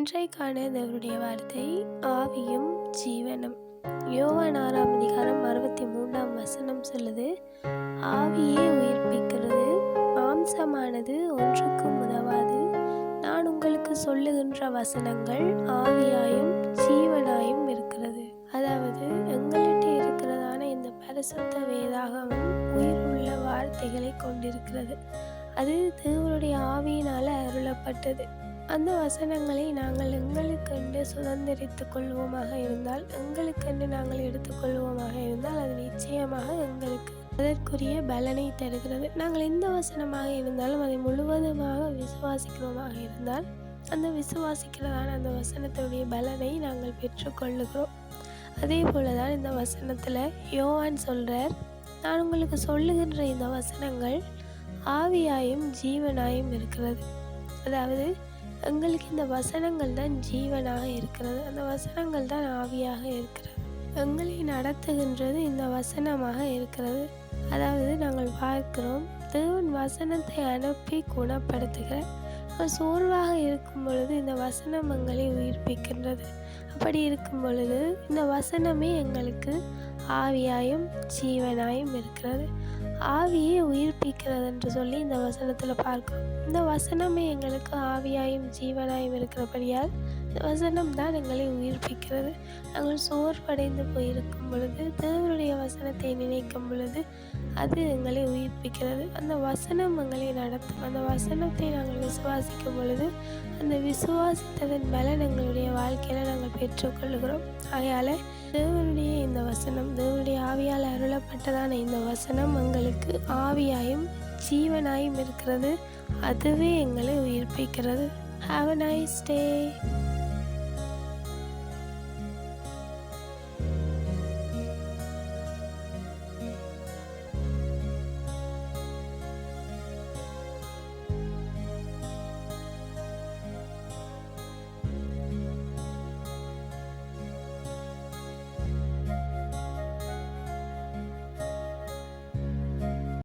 இன்றைக்கான தேவனுடைய வார்த்தை ஆவியும் ஜீவனும். யோவான் ஆறாம் அதிகாரம் அறுபத்தி மூன்றாம் வசனம் சொல்லுது ஆவியே உயிர்ப்பிக்கிறது மாம்சமானது ஒன்றுக்கும் உதவாது. நான் உங்களுக்கு சொல்லுகின்ற வசனங்கள் ஆவியாயும் ஜீவனாயும் இருக்கிறது. அதாவது எங்கள்கிட்ட இருக்கிறதான இந்த பரிசுத்த வேதாகமம் உயிருள்ள வார்த்தைகளை கொண்டிருக்கிறது. அது தேவனுடைய ஆவியினால் அருளப்பட்டது. அந்த வசனங்களை நாங்கள் எங்களுக்கென்று சுதந்திரித்துக் கொள்வோமாக இருந்தால் எங்களுக்கென்று நாங்கள் எடுத்துக்கொள்வோமாக இருந்தால் அது நிச்சயமாக எங்களுக்கு அதற்குரிய பலனை தருகிறது. நாங்கள் எந்த வசனமாக இருந்தாலும் அதை முழுவதுமாக விசுவாசிக்கிறோமாக இருந்தால் அந்த விசுவாசிக்கிறதான அந்த வசனத்துடைய பலனை நாங்கள் பெற்றுக்கொள்ளுகிறோம் அதே போல தான் இந்த வசனத்தில் யோவான் சொல்கிறார் நான் உங்களுக்கு சொல்லுகின்ற இந்த வசனங்கள் ஆவியாயும் ஜீவனாயும் இருக்கிறது. அதாவது எங்களுக்கு இந்த வசனங்கள் தான் ஜீவனாக இருக்கிறது. அந்த வசனங்கள் தான் ஆவியாக இருக்கிறது. எங்களை நடத்துகின்றது இந்த வசனமாக இருக்கிறது. அதாவது நாங்கள் பார்க்கிறோம் தேவன் வசனத்தை அனுப்பி குணப்படுத்துகிற சோர்வாக இருக்கும் பொழுது இந்த வசனம் எங்களை உயிர்ப்பிக்கின்றது. அப்படி இருக்கும் பொழுது இந்த வசனமே எங்களுக்கு ஆவியாயும் ஜீவனாயும் இருக்கிறது. ஆவியை உயிர்ப்பிக்கிறது என்று சொல்லி இந்த வசனத்தில் பார்க்கிறோம். இந்த வசனமே எங்களுக்கு ஆவியாயும் ஜீவனாயும் இருக்கிறபடியால் வசனம் தான் எங்களை உயிர்ப்பிக்கிறது. நாங்கள் சோர்வடைந்து போயிருக்கும் பொழுது தேவனுடைய வசனத்தை நினைக்கும் பொழுது அது எங்களை உயிர்ப்பிக்கிறது. அந்த வசனம் எங்களை நடத்தும் அந்த வசனத்தை நாங்கள் விசுவாசிக்கும் பொழுது அந்த விசுவாசித்ததன் பலன் எங்களுடைய வாழ்க்கையில் நாங்கள் பெற்றுக்கொள்கிறோம் ஆயால் தேவனுடைய இந்த வசனம் தேவனுடைய ஆவியால் அருளப்பட்டதான இந்த வசனம் எங்களுக்கு ஆவியாயும் ஜீவனாயும் இருக்கிறது. அதுவே எங்களை உயிர்ப்பிக்கிறது. Have a nice day